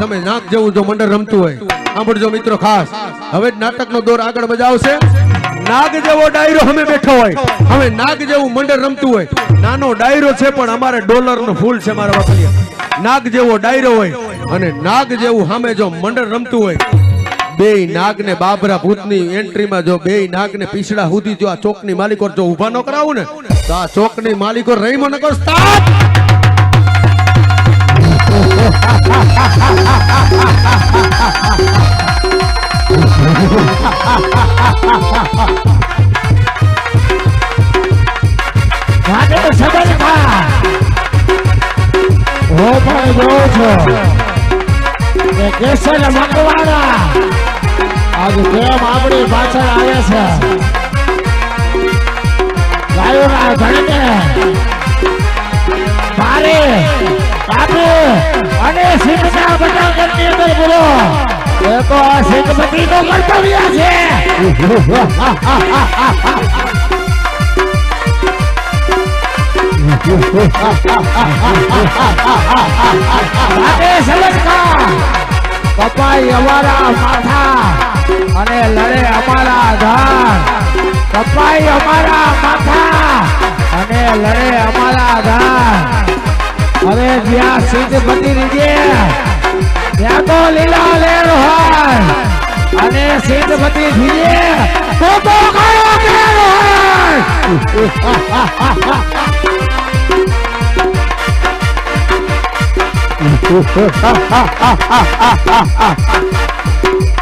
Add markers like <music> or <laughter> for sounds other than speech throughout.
સમય નાક જેવું જો મંડળ રમતું હોય. સાંભળજો મિત્રો ખાસ. હવે નાટકનો દોર આગળ બજાવશે. નાગ જેવો ડાયરો અમે બેઠો હોય. હવે નાગ જેવું મંડળ રમતું હોય. નાનો ડાયરો છે પણ અમારે ડોલરનો ફૂલ છે મારા વાપરીએ નાગ જેવો ડાયરો હોય. અને નાગ જેવું સામે જો મંડળ રમતું હોય બે નાગ ને બાબરા ભૂતની એન્ટ્રીમાં જો બે નાગ ને પીછડા સુધી જો આ ચોકની માલિકો જો ઊભા ન કરાવું ને તો આ ચોકની માલિકો રહીમો ન કરો માટે તો સબર થા હું પણ જોઉં કે કેસર મકવાણા આજ કેમ આપણી પાછળ આવે છે. ગાયોના ધણને મારે કાપે અને સિંહના બટાકરની અંદર બોલો. એ તો આ સિંહપતિનું કર્તવ્ય છે. અમારા માથા અને લડે અમારા ધાન કપાઈ અમારા માથા અને લડે અમારા ધાન હવે જ્યાં સિદ્ધ બની રીજે ત્યાં તો લીલા લેર હોય અને સિદ્ધ બની થઈએ તો તો કાળો કેર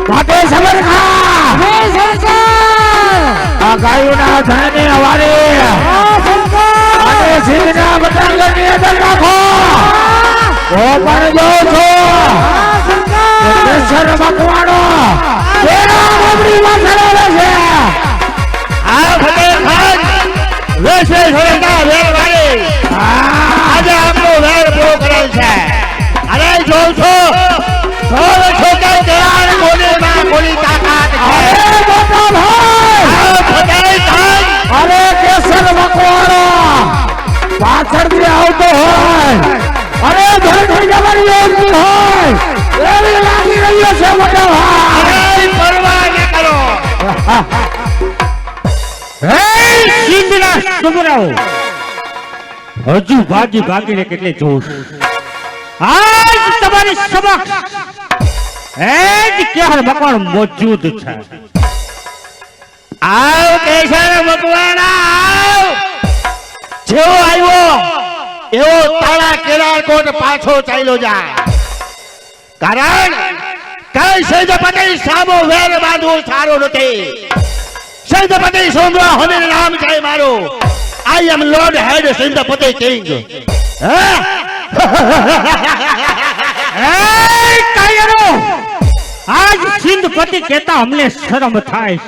માટે સબર ખા આ ગાયોના ધણને હવારે અને સિંહના પતંગની અંદર રાખો. ઓ પણ જોઉં છું. કેસર તેના બબડી પાછળ આવે છે. આ ફતેહ ખાન વેસે છોડતા વેર વાળે આજે આપણો વેર પૂરો કરેલ છે. અરે જોઉં છું. સૌ છોકરા તેરા ગોળીમાં માં તાકાત પાછળથી આવતો હોય. અરે ધરતી જવાની યોગી હોય. એવી લાગી રહ્યો છે મોટો ભાઈ. પરવા ન કરો. હે સિંધના છોકરાઓ હજુ ભાગી ભાગીને કેટલે જોશ. આજ તમારી સમક્ષ એ જ કેહર મકવાણ મોજૂદ છે. આવ કેશર મકવાણા આવ. જેવો આવ્યો, એવો તારા કેળાકોટ પાછો ચાલ્યો જાય. કારણ કઈ સેજપતિ સામો વેર બાંધવું સારું નથી. સેજપતિ સોમવા હવે નામ છે મારું. આઈ એમ લોર્ડ હેડ સેજપતિ કિંગ એ કાયરો આજ સિંધપતિ કહેતા અમને શરમ થાય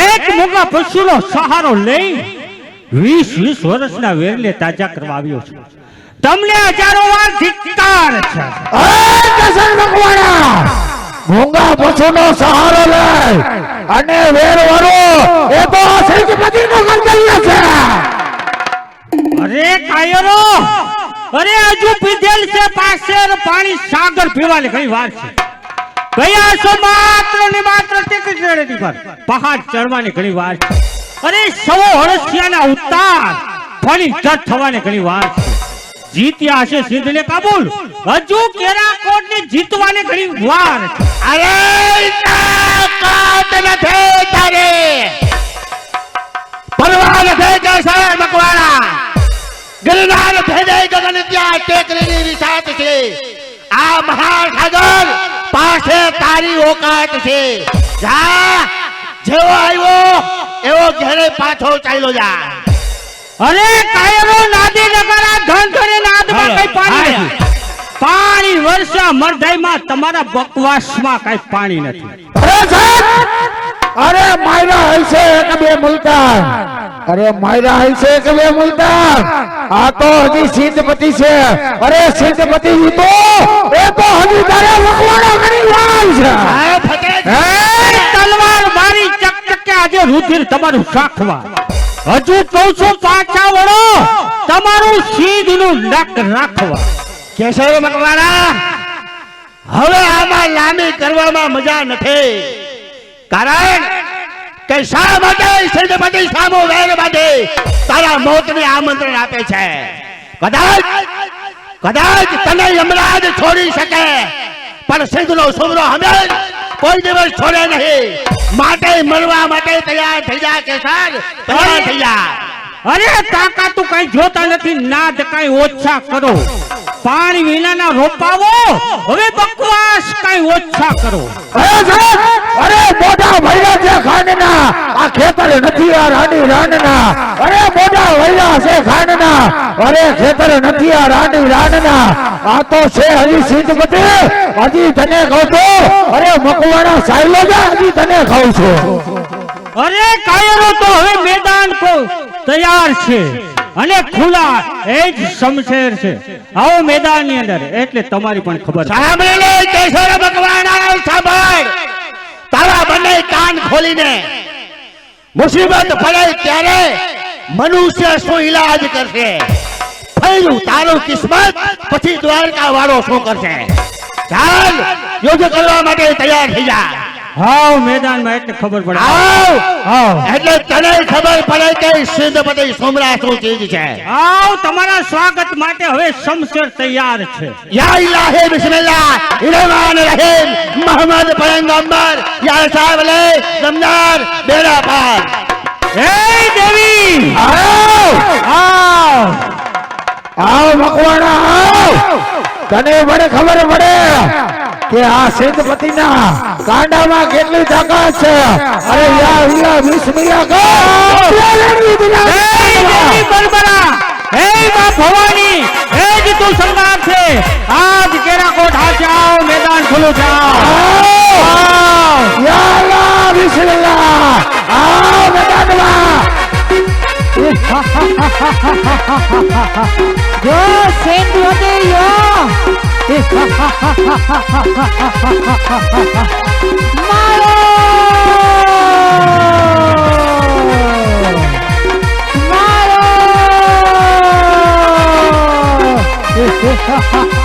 એક મોટા પશુનો સહારો લઈ વીસ વીસ વર્ષના વેરને તાજા કરવા આવ્યો છે. તમને હજારો વાર ધિક્કાર છે. અરે કેસર મકવાણા પશુનો સહારો લે અને વેર વરો એ તો સિંહપતિ નો કર્તવ્ય છે. અરે કાયરો! અરે હજુ પીધેલ છે પાછળ પાણી સાગર પીવાની કઈ વાર છે. ગયા છો માત્ર ને માત્ર ટિકિટ રેડી પર પહાડ ચડવાની ઘણી વાર છે. અરે સવો હળસિયાના ઉતાર ફરી જત થવાની ઘણી વાર છે. જીત્યા હશે સિંધને કાબુલ. હજુ કેરાકોટ ને જીતવાને ઘણી વાર છે. અરે તાકાત નથી તારે. પરવા નથી કેસર મકવાણા. ગિરનાર ભેદે ગગન ત્યાં ટેકરીની વિસાત છે. આ મહાસાગર પાસે તારી ઓકાત છે. જા, જેવો આવ્યો એવો ઘેરે પાછો ચાલ્યો જા અરે કાયરો નાદી નગરા ધન ધને નાદમાં કઈ પાણી નથી. પાણી વર્ષા મરધાઈમાં તમારા બકવાસમાં કઈ પાણી નથી. અરે સાહેબ અરે માયરા હશે કે બે મુલતાન? અરે માયરા હશે કે બે મુલતાન? આ તો હજી સિદ્ધપતિ છે. અરે સિદ્ધપતિ તો એ તો હજી તારે મકવાણો કરી વાર છે. તલવાર ચકચકે આજે રુધિર તમારું શાખવા હજુ કહું પાછા વળો તમારું સીધનું નક રાખવા કેશવ મકવાણા આમાં લાંબી કરવામાં મજા નથી. કારણ કે શા માટે સેનાપતિ સામો વેર માટે તારા મોતને આમંત્રણ આપે છે. કદાચ કદાચ તને યમરાજ છોડી શકે. પણ સિંધનો સુમરો હંમેશ કોઈ દિવસ છોડે નહીં. માટે મરવા માટે તૈયાર થઈ જા કેસર. તૈયાર થઈ જા. અરે કાકા તું કઈ જોતા નથી. નાદ કઈ ઓછા કરો. પાણી વિનાના રોપાવો. હવે બકવાસ કઈ ઓછા કરો. અરે મોઢા ભૈયા છે ખાંડના. આ ખેતર નથી આ રાણી રાણના. અરે મોઢા ભૈયા છે ખાંડના. અરે ખેતર નથી આ રાણી રાણના. આ તો છે હજી સિદ્ધપતિ હજી તને કહું તો અરે મકવાણા સાયલો હજી તને કહું છું. અરે કાયરો તો હવે મેદાન કો તૈયાર છે. અને ખુલ્લા એ જ શમશેર છે. આવો મેદાનની અંદર, એટલે તમારી પણ ખબર ભગવાન તારા બંને કાન ખોલીને મુસીબત પડે ત્યારે મનુષ્ય શું ઈલાજ કરશે? થયું તારું કિસ્મત, પછી દ્વારકા વાળો શું કરશે? ચાલ યુદ્ધ કરવા માટે તૈયાર થઈ જા. આવ મેદાનમાં એટલે ખબર પડે. આવ આવ એટલે તને ખબર પડે કે સિદ્ધપતિ સુમરા શું ચીજ છે. આવ તમારા સ્વાગત માટે હવે શમશેર તૈયાર છે. યા ઇલાહે બિસ્મિલ્લાહ ઇરમાન રહીમ મોહમ્મદ પયગંબર યા સાહેબ લે સમજાર બેડા પાર હે દેવી! આવ આવ આવ મકવાણા આવ તને મને ખબર પડે. કે આ સિંધપતિના કાંડામાં કેટલી તાકાત છે? અરે યા વિલા બિસ્મિલ્લાહ કહો હે બરબરા. હે માં ભવાની હે જ તું સંગાર છે. આજ કેરા કોઠા આવ મેદાન ખુલ્લું જાઓ. યા અલ્લાહ બિસ્મિલ્લાહ આવ મેદાનમાં. <laughs> જો સેન્દ્રવતી યો. મારો મારો <laughs>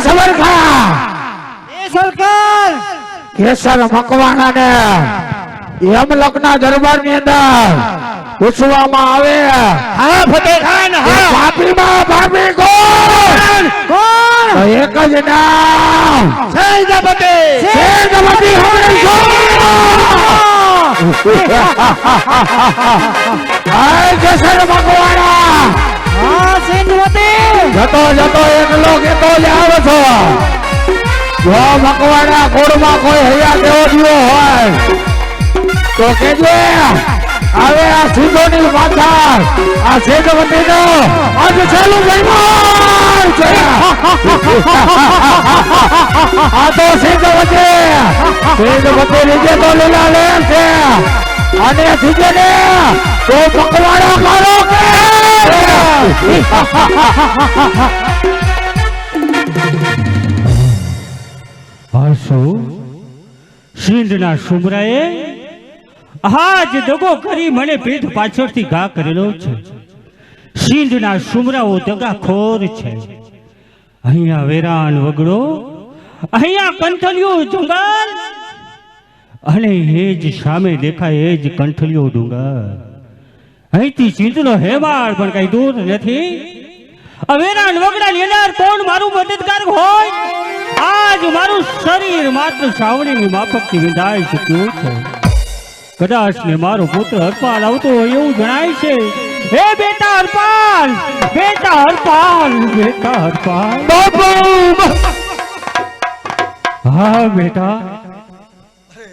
માટે સબર ખા સરકાર કેસર મકવાણા ને યમલોકના દરબારની અંદર પૂછવામાં આવે હા ફતેહ ખાન કે હા પાપીમાં પાપી કોણ કોણ તો એક જ નામ સેનાપતિ સેનાપતિ હમણાં હાય કેસર મકવાણા હા સેન્દ્રવતી જતો જતો એકલો કેતો જ આવે છો. જો મકવાણા કોડમાં કોઈ હૈયા દેવો દિયો હોય, તો કેજે હવે આ સિંધોની માથા આ સેજવતી નો આજ છેલ્લું જન્મ છે. આ તો સેજવતી સેજવતી નીચે તો લીલા લેર છે. અને સીજે ને તો પકવાડો કરો કે હસો સિંધના સુમરાએ, આજ દગો કરી મને પીઠ પાછળથી ઘા કરેલો છે. સિંધના સુમરાઓ દગાખોર છે. અહીંયા વેરાન વગડો, અહીંયા કંઠલિયો જંગલ, અને એ જ સામે દેખાય એ જ કંઠલિયો ડુંગર. અહીંથી સિંધનો હેવાળ પણ કઈ દૂર નથી. આ વેરાન વગડા ની અંદર કોણ મારું મદદગાર હોય? આજ મારું શરીર માત્ર સાવણીની માફકથી વિંધાઈ શક્યું છે. કદાચ ને મારો પુત્ર હરપાલ આવતો હોય એવું જણાય છે. હે બેટા હરપાલ બેટા હરપાલ બેટા હરપાલ. હા બેટા.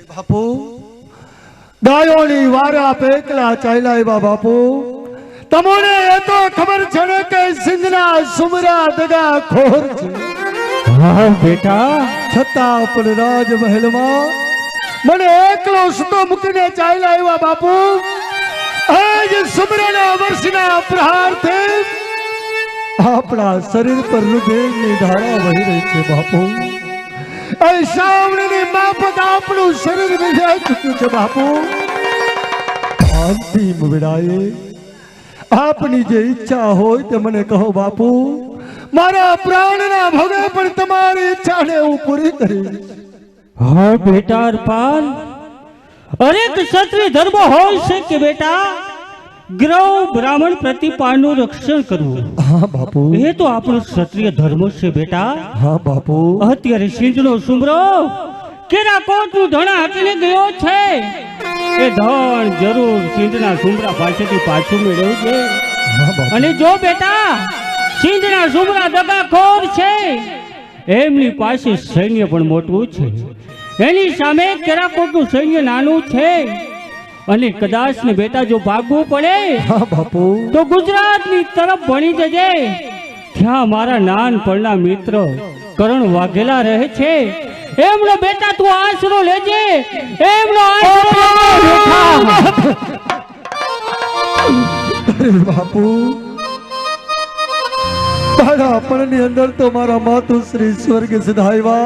બાપુ! ગાયોની વારા પેકલા ચાલ્યા બાપુ. તમને એ તો ખબર છે ને કે સિંધના સુમરા દગા ખોર છે. હા બેટા. છતાં પણ રાજમહેલમાં મને એકલો સુતો મૂકીને ચાલ્યા આવ્યા બાપુ. આજ સુમરાના વર્ષના પ્રહારથી આપણા શરીર પર રુધિરની ધારા વહી રહી છે બાપુ. એ શ્રાવણની માફક આપણું શરીર વિધાઈ ચૂક્યું છે બાપુ. અંતિમ વિડાએ આપની જે ઈચ્છા હોય તે મને કહો બાપુ. મારા પ્રાણના ભગે પણ તમારી ઈચ્છાને હું પૂરી કરી હા બેટા અરપાલ અરે ક્ષત્રિય ધર્મ હોય છે કે બેટા? ગ્રહ બ્રાહ્મણ પ્રતિપાનું રક્ષણ કરવું. હા બાપુ. એ તો આપણો ક્ષત્રિય ધર્મ છે બેટા. હા બાપુ. અત્યારે સિંધનો સુમરો કેરા કોટનું ધણા હટીને ગયો છે. એ ધન જરૂર સિંધના સુમરા પાસેથી પાછું મેળવ્યું છે. અને જો બેટા સિંધના સુમરા દગાખોર છે એમની પાસે સૈન્ય પણ મોટું છે. એની સામે કેરાકોટનું સૈન્ય નાનું છે. અને કદાચ ને બેટા જો ભાગવું પડે હા બાપુ. તો ગુજરાતની તરફ ભણી જજે. ત્યાં મારા નાનપણના મિત્ર કરણ વાઘેલા રહે છે? એમનો બેટા તું આશરો લેજે. એમનો બાપુ. બાળાપણની અંદર તો મારા માતુશ્રી સ્વર્ગ સિધાયવા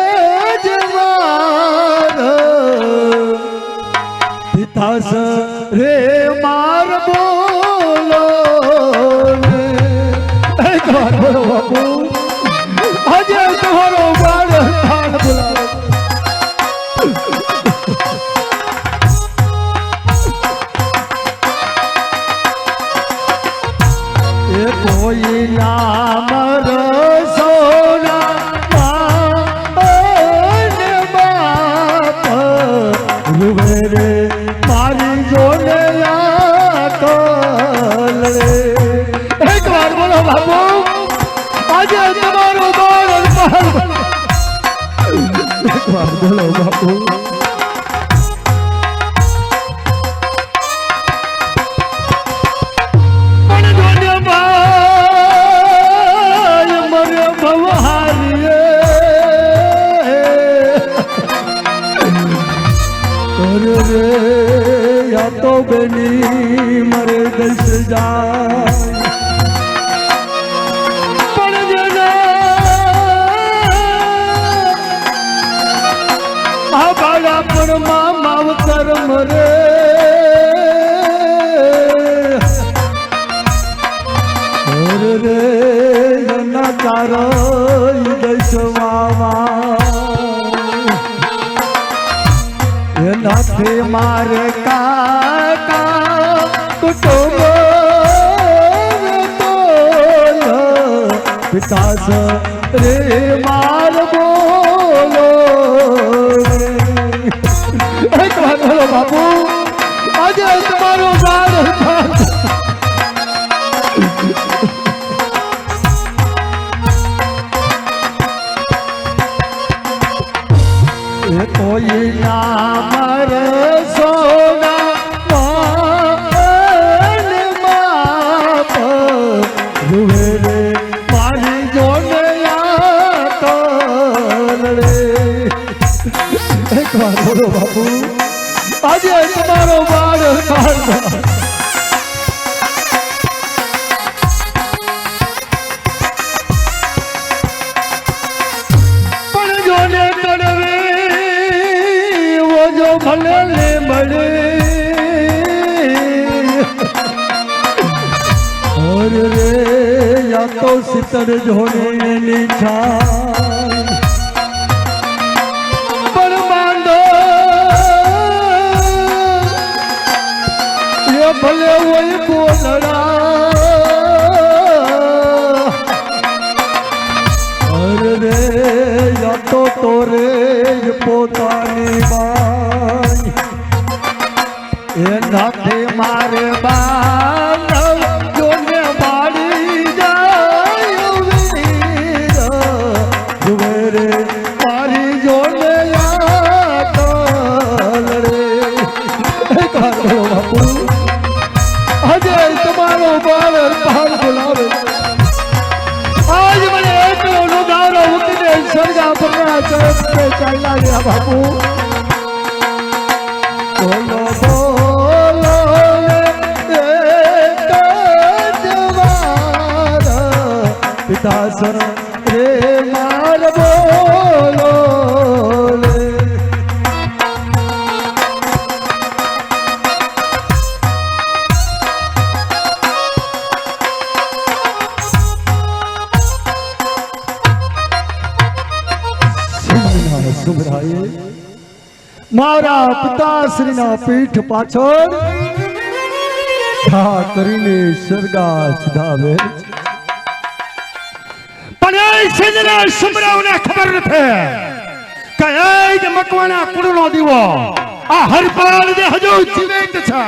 પિતાસ રે માર બોલો બાપુ. આજે તમારો કોઈ ના રૂવે રે મારી કલ રે. એક વાર બોલો બાપુ આજે તમારો બોલો બાપુ તારો દશવામાં એનાથી મારે કાકા કુટુંબ વિકાસ રે માર તમારો બાળ પણ જોને તડવે વો જો ભલે ને મળે. રે, યા તો સિતર જોને બાપુ. બોલો બોલો પિતા સર મારા પિતાશ્રીના પીઠ પાછળ ઘા કરીને સરગા સીધાવે પણ એ સિંધના સુમરાઓને ખબર નથી કે એ જ મકવાના કુળનો દીવો આ હરપાલ જે હજુ જીવિત છે.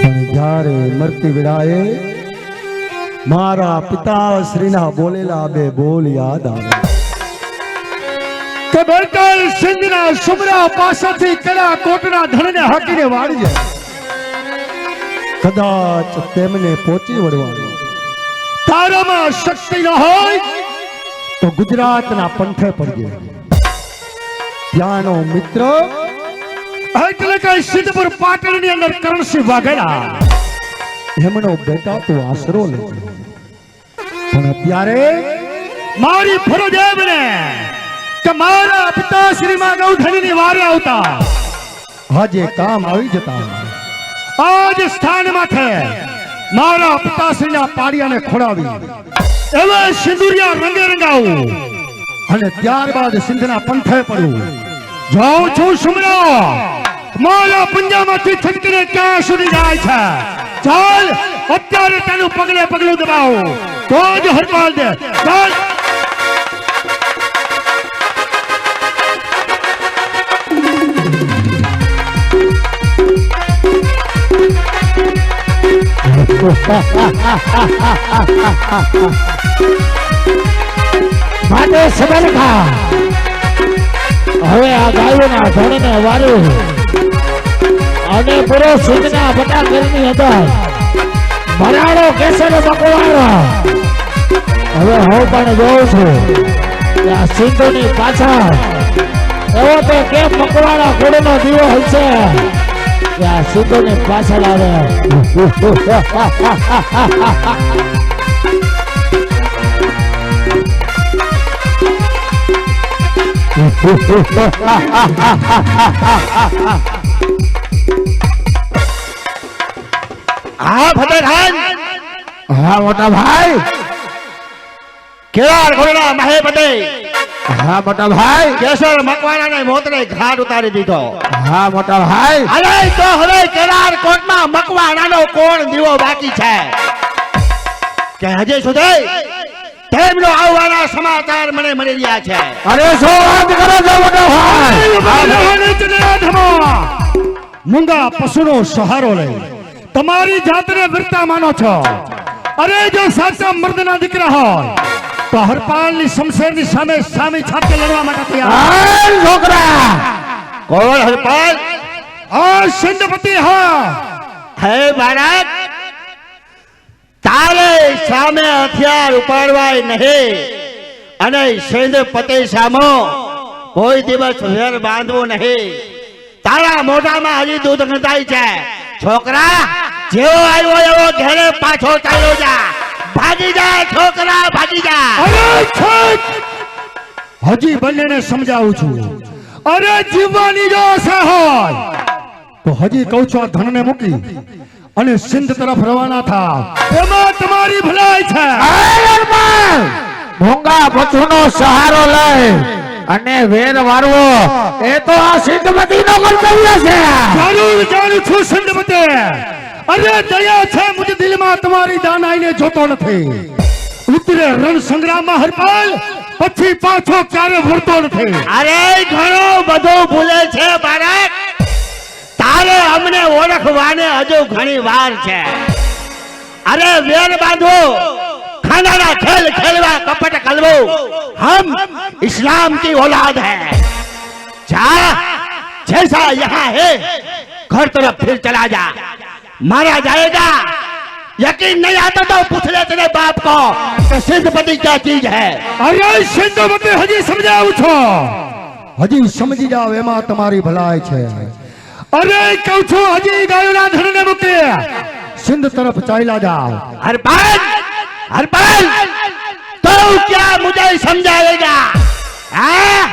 પણ જ્યારે મરતી વિડાએ મારા પિતાશ્રીના બોલેલા બે બોલ યાદ આવે. કે બેટલ સિંધના સુમરા પાસેથી કડા કોટના ધણને હાકીને વાળજે કદાચ તેમને પહોંચી વળવાનું. તારામાં શક્તિ ન હોય તો ગુજરાતના પંથે પડજે ત્યાંનો મિત્ર, એટલે કે સિદ્ધપુર પાટણની અંદર કરણસિંહ વાઘેલા. એમનો બેટા તો આશરો લે પણ અત્યારે મારી ફરજ એ બને કે મારા પિતાશ્રીમાં ગૌધણીની વારે આવતા. આજે કામ આવી જતા આજ સ્થાન માથે મારા પિતાશ્રીના પાડિયાને ખોડાવી. એવા સિંદુરિયા રંગે રંગાવું. અને ત્યારબાદ સિંધના પંથે પડવું. જાઉં છું સુમરા. મારા પંજામાંથી છટકીને ક્યાં સુધી જાય છે? ચાલ અત્યારે તેનું પગલે પગલું દબાવો. તો જ હરપાલ દે. ચાલ. <laughs> માટે સબલખા હવે આ ગાયોના ધણને વાર્યું અને પૂરો સિંહના બટા કરીને હતા ભરાડો કેસર બકવાડો હવે હું પણ જોઉં છું કે આ સિંધુની પાછળ એવો તો કેમ મકવાડા કુળનો દીવો હશે કે આ સિંધુની પાછળ આવે હા ફતેખાન હા મોટા ભાઈ. કેળા ઘોડા મહે પટે હા મોટા ભાઈ. કેસર મકવાણાને મોતરે ઘાટ ઉતારી દીધો. હા મોટા ભાઈ. અરે તો હવે કેરાર કોટમાં મકવાણાનો કોણ દીવો બાકી છે? કે હજે સુધી તેમનો આવવાના સમાચાર મને મળી રહ્યા છે. અરે શો વાત કરો છો મોટા ભાઈ? મુંગા પશુનો સહારો લઈ તમારી જાતને વીરતા માનો છો. અરે જો સાચા મર્દના દીકરા હોય તો હરપાલની શમશેરની સામે સામી છાપે લડવા માટે તૈયાર. છોકરા! કોણ હરપાલ? આ સિંધપતિ હા. હે બાળક તારે સામે હથિયાર ઉપાડવાય નહીં. અને સિંધપતિ સામો કોઈ દિવસ વેર બાંધવું નહીં. તારા મોઢામાં હજી દૂધ નતાય છે. છોકરા જેવો આવ્યો એવો ઘેરે પાછો ચાલ્યો જા. ભાગી જા છોકરા ભાગી જા હજી બંનેને સમજાવું છું. અરે જીવવાની જો હોય તો હજી કહું છું આ ધનને મૂકી અને સિંધ તરફ રવાના થા. એમાં તમારી ભલાઈ છે. ભૂંગા પછુનો સહારો લઈ અને વેર વારવો એ તો આ સિદ્ધમતી નો કર્તવ્ય છે. જરૂર જાણું છું સિંધપતે. અરે દયા છે મુજ દિલમાં તમારી દાનાઈને જોતો નથી ઉતરે રણ સંગ્રામમાં હરપાલ પછી પાછો ક્યારે વળતો નથી અરે ઘણું બધું ભૂલે છે બાળક તારે અમને ઓળખવાને હજુ ઘણી વાર છે અરે વેર બાંધો ખાનાના ખેલ ખેલવા કપટ કલવો हम इस्लाम की औलाद है जा जैसा यहाँ है घर तरफ फिर चला जा मारा जाएगा यकीन नहीं आता तो पूछ ले तेरे बाप को कि सिद्धपति क्या चीज है અરે સિંધુમતી હજી સમજાવું છો હજી સમજી જાવ એમાં તમારી ભલાઈ છે અરે કહું છું હજી ગાયોના ધણને મૂકે સિંધ તરફ ચાલ્યા જાઓ हरपाल हरपाल तो क्या मुझे समझाएगा हाँ?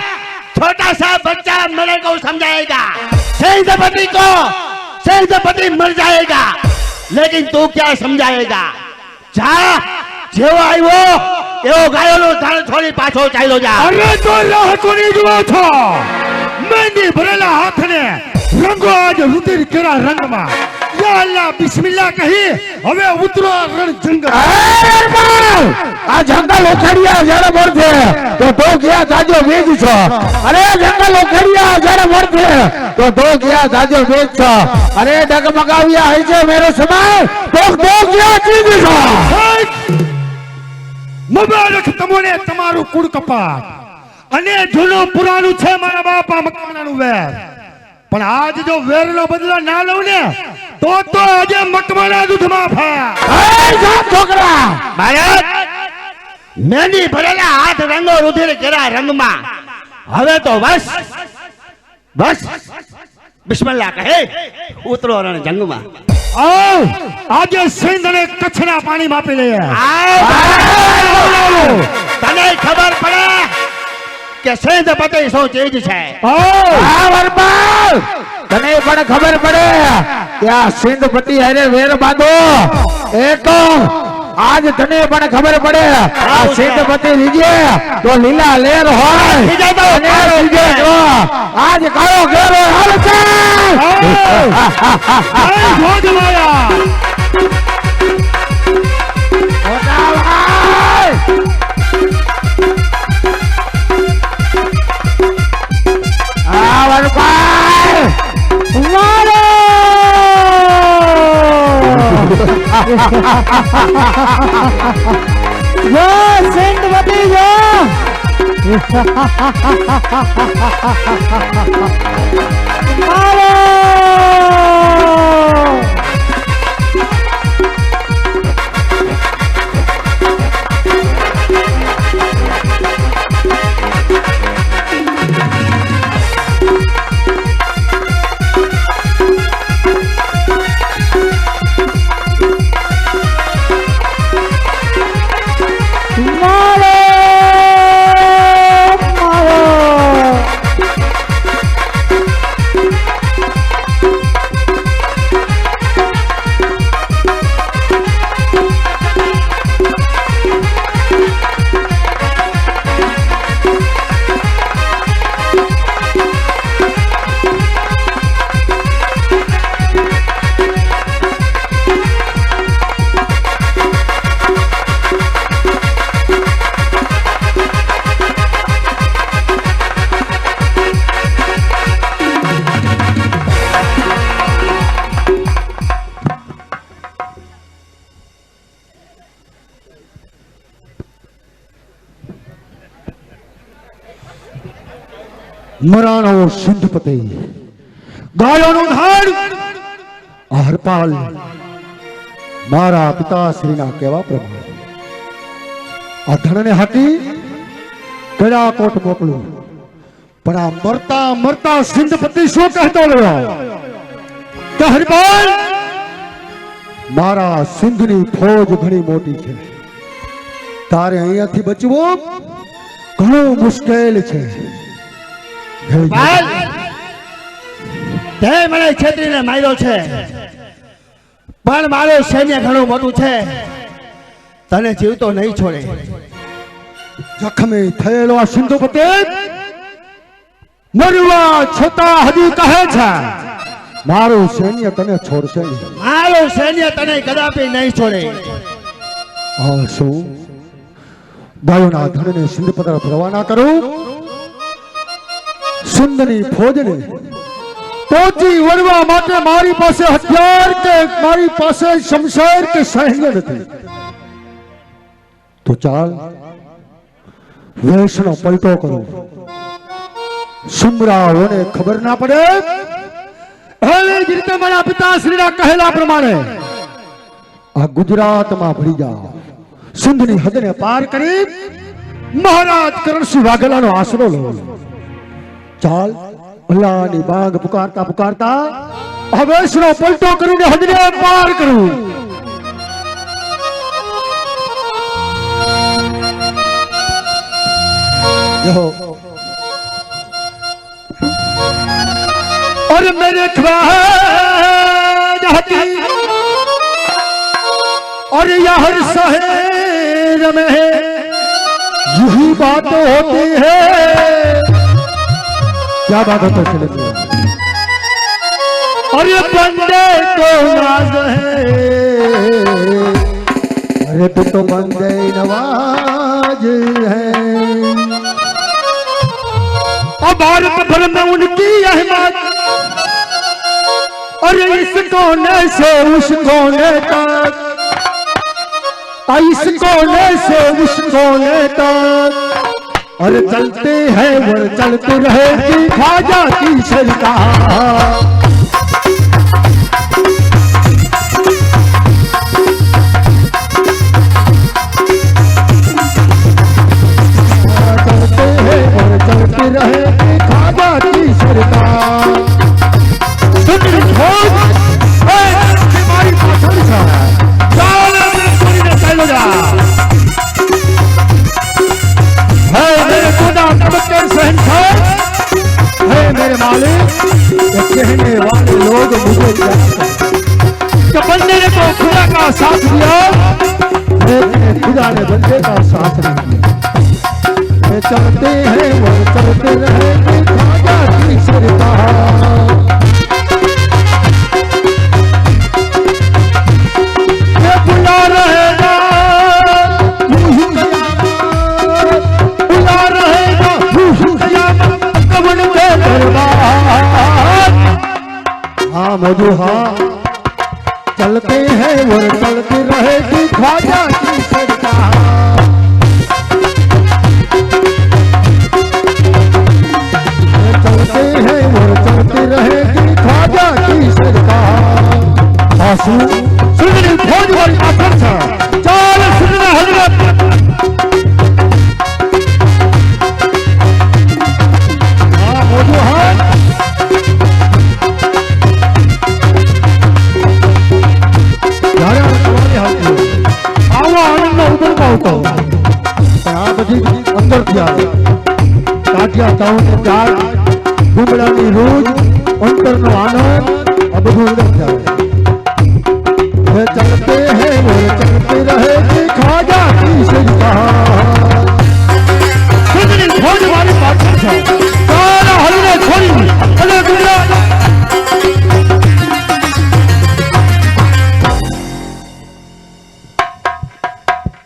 छोटा सा बच्चा मेरे को समझाएगा सेनापति को सेनापति मर जाएगा लेकिन तू क्या समझाएगा જા જેવો આવ્યો એવો ગાયોનું ધાણ છોડી પાછો ચાલ્યો જા અરે તો રાહ કોની જુઓ છો મહેંદી ભરેલા હાથને રંગો આજ રુધિર કેરા રંગમાં યા અલ્લાહ બિસ્મિલ્લાહ કહી હવે ઉતરો જંગલ. આ જંગલ ઓખડિયા જયારે મળશે તો તો ક્યાં જાજો વેજ છો. અરે જંગલ ઓખડિયા જયારે મળશે તો તો ક્યાં જાજો વેજ છો. અરે ડગમગાવ્યા હઈ છે મેરો સમય તો તો ક્યાં ચીજ છો. મુબારક તમને તમારું કુળ કપાટ અને જૂનું પુરાણું છે મારા બાપા મકાનાનું વેર. પણ આજ જો વેરનો બદલો ના લઉં ને તો તો આજે મકવાણા દૂધમાં ફાયા છોકરા! ભારત મહેંદી ભરેલા હાથ રંગો રુધિર કેરા રંગમાં. હવે તો બસ. બસ. બિસ્મિલ્લાહ કહે ઉતરો રણ જંગમાં. આવ! આજે સિંધ અને કચ્છના પાણી માપી લઈએ! તને ખબર પડે કે સેનાપતિ શું ચીજ છે? તને પણ ખબર પડે કે આ સિંધપતિ હારે વેર બાંધો. એક આજ તને પણ ખબર પડે. આ સિંધપતિ લીજે તો લીલા લેર હોય. આજ કાળો ઘેરો હાલ છે. જો સેન્ટવતી જો. મારો સિંધપતિ, ગાયોનું આ હરપાલ મારા પિતાશ્રીના કહેવા પ્રમાણે. આ ધણને હાટી કડા કોટ મોકલું? પણ આ મરતા મરતા સિંધપતિ શું કહેતો રહ્યો? કે હરપાલ, મારા સિંધની ફોજ ઘણી મોટી છે. તારે અહીંયાથી બચવું ઘણું મુશ્કેલ છે. ભાઈ! તે મને છેતરીને માર્યો છે. પણ મારું સૈન્ય ઘણું મોટું છે. તને જીવતો નહીં છોડે. જખમી થયેલો આ સિંધુપતિ મરવા છતાં હજી કહે છે મારું સૈન્ય તને છોડશે નહીં. મારું સૈન્ય તને કદાપી નહીં છોડે. હા શું? ગાયોના ધણને સિંધ તરફ રવાના કરું? સુંદરની ફોજને પહોંચી વળવા માટે મારી પાસે હથિયાર કે મારી પાસે શમશેર કે સૈન્ય નથી. તો ચાલ, વેશનો પલટો કરો. સુમરાઓને ખબર ના પડે? એવી જ રીતે મારા પિતાશ્રીના કહેલા પ્રમાણે આ ગુજરાતમાં ભળી જાઓ સિંધની હદને પાર કરી મહારાજ કરણસિંહ વાઘેલાનો આશરો લો. ચાલ અલ્લાહની બાગ પુકારતા પુકારતા હવેશનો પલટો કરીને હદને પાર કરું જો और मेरे ख्वाज हती और यह हर शहर में यही बात होती है क्या बात होता चले और ये बंदे को नाज है अरे तू तो बंदे नवाज है और भारत भर में उनकी अहमद अरे इस कोने से उस कोने तक और इस कोने से उस कोने तक अरे चलते हैं वो चलते रहेगी ख्वाजा की सरकार चलते हैं वो चलते रहेगी ख्वाजा की सरकार आंसू सुंदरी भोज वाली आखर था चाल सुंदर हजरत हाँ मोजू हाँ જ્યારે ધૂમડાની રોજ અંતરનો આનંદ અબધું ઉડક જાય ચલતે હે વો ચલતે રહે કે ખાજા કી સજતા ખોજ મારી પાછળ છે. તારા હલને છોડી.